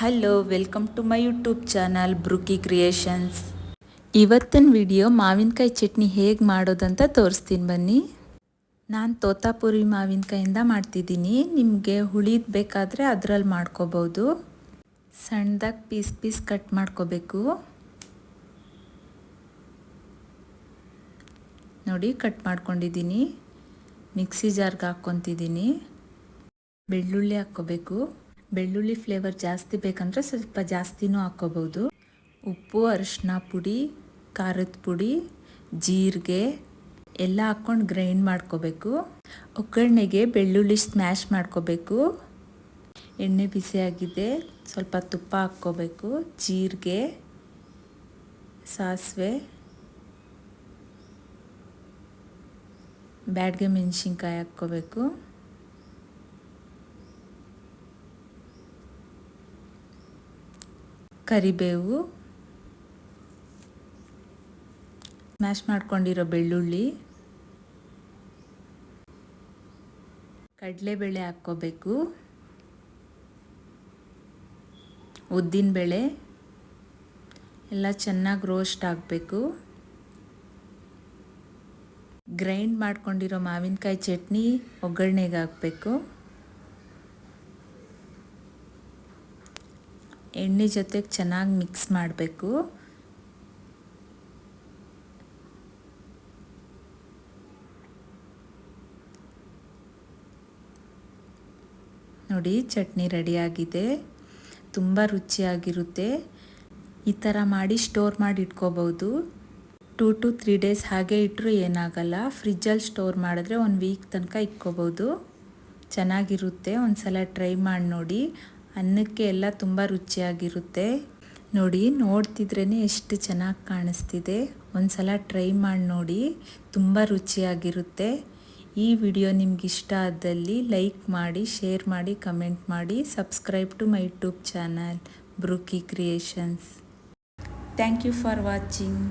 Hello welcome to my YouTube channel Brookie creations ಇವತ್ತಿನ video ಮಾವಿನಕಾಯಿ ಚಟ್ನಿ ಹೇಗೆ ಮಾಡೋದಂತ ತೋರಿಸ್ತೀನಿ ಬನ್ನಿ. ನಾನು ತೋತಾಪುರಿ ಮಾವಿನಕಾಯಿಂದ ಮಾಡ್ತಿದ್ದೀನಿ. ನಿಮಗೆ ಹುಳಿದ ಬೇಕಾದರೆ ಅದರಲ್ಲಿ ಮಾಡ್ಕೋಬೋದು. ಸಣ್ಣದಾಗಿ ಪೀಸ್ ಪೀಸ್ ಕಟ್ ಮಾಡ್ಕೋಬೇಕು. ನೋಡಿ, ಕಟ್ ಮಾಡ್ಕೊಂಡಿದ್ದೀನಿ. ಮಿಕ್ಸಿ ಜಾರ್ಗೆ ಹಾಕ್ಕೊತಿದ್ದೀನಿ. ಬೆಳ್ಳುಳ್ಳಿ ಹಾಕ್ಕೋಬೇಕು. ಬೆಳ್ಳುಳ್ಳಿ ಫ್ಲೇವರ್ ಜಾಸ್ತಿ ಬೇಕಂದರೆ ಸ್ವಲ್ಪ ಜಾಸ್ತಿನೂ ಹಾಕ್ಕೋಬೋದು. ಉಪ್ಪು ಅರಿಶಿನ ಪುಡಿ, ಖಾರದ ಪುಡಿ, ಜೀರಿಗೆ ಎಲ್ಲ ಹಾಕ್ಕೊಂಡು ಗ್ರೈಂಡ್ ಮಾಡ್ಕೋಬೇಕು. ಒಗ್ಗರಣೆಗೆ ಬೆಳ್ಳುಳ್ಳಿ ಸ್ಮ್ಯಾಶ್ ಮಾಡ್ಕೋಬೇಕು. ಎಣ್ಣೆ ಬಿಸಿಯಾಗಿದೆ ಸ್ವಲ್ಪ ತುಪ್ಪ ಹಾಕ್ಕೋಬೇಕು, ಜೀರಿಗೆ, ಸಾಸಿವೆ, ಬ್ಯಾಡ್ಗೆ ಮೆಣಸಿನ್ಕಾಯಿ ಹಾಕ್ಕೋಬೇಕು. ಕರಿಬೇವು. ಸ್ಮ್ಯಾಶ್ ಮಾಡ್ಕೊಂಡಿರೋ ಬೆಳ್ಳುಳ್ಳಿ. ಕಡಲೆಬೇಳೆ ಹಾಕ್ಕೋಬೇಕು. ಉದ್ದಿನಬೇಳೆ. ಎಲ್ಲ ಚೆನ್ನಾಗಿ ರೋಸ್ಟ್ ಆಗಬೇಕು. ಗ್ರೈಂಡ್ ಮಾಡ್ಕೊಂಡಿರೋ ಮಾವಿನಕಾಯಿ ಚಟ್ನಿ ಒಗ್ಗರಣೆಗೆ ಹಾಕಬೇಕು. ಎಣ್ಣೆ ಜೊತೆಗೆ ಚೆನ್ನಾಗಿ ಮಿಕ್ಸ್ ಮಾಡಬೇಕು. ನೋಡಿ ಚಟ್ನಿ ರೆಡಿಯಾಗಿದೆ ತುಂಬ ರುಚಿಯಾಗಿರುತ್ತೆ. ಈ ಥರ ಮಾಡಿ ಸ್ಟೋರ್ ಮಾಡಿ ಇಟ್ಕೋಬೋದು ಟೂ ಟು ತ್ರೀ ಡೇಸ್ ಹಾಗೆ ಇಟ್ಟರೂ ಏನಾಗಲ್ಲ. ಫ್ರಿಜ್ಜಲ್ಲಿ ಸ್ಟೋರ್ ಮಾಡಿದ್ರೆ ಒಂದು ವೀಕ್ ತನಕ ಇಟ್ಕೋಬೋದು ಚೆನ್ನಾಗಿರುತ್ತೆ. ಒಂದು ಸಲ ಟ್ರೈ ಮಾಡಿ ನೋಡಿ. ಅನ್ನಕ್ಕೆ ಎಲ್ಲ ತುಂಬ ರುಚಿಯಾಗಿರುತ್ತೆ. ನೋಡಿ ನೋಡ್ತಿದ್ರೇ ಎಷ್ಟು ಚೆನ್ನಾಗಿ ಕಾಣಿಸ್ತಿದೆ. ಒಂದು ಸಲ ಟ್ರೈ ಮಾಡಿ ನೋಡಿ, ತುಂಬ ರುಚಿಯಾಗಿರುತ್ತೆ. ಈ ವಿಡಿಯೋ ನಿಮ್ಗೆ ಇಷ್ಟ ಆದಲ್ಲಿ ಲೈಕ್ ಮಾಡಿ, ಶೇರ್ ಮಾಡಿ, ಕಮೆಂಟ್ ಮಾಡಿ, subscribe to my YouTube channel Brookie creations. Thank you for watching.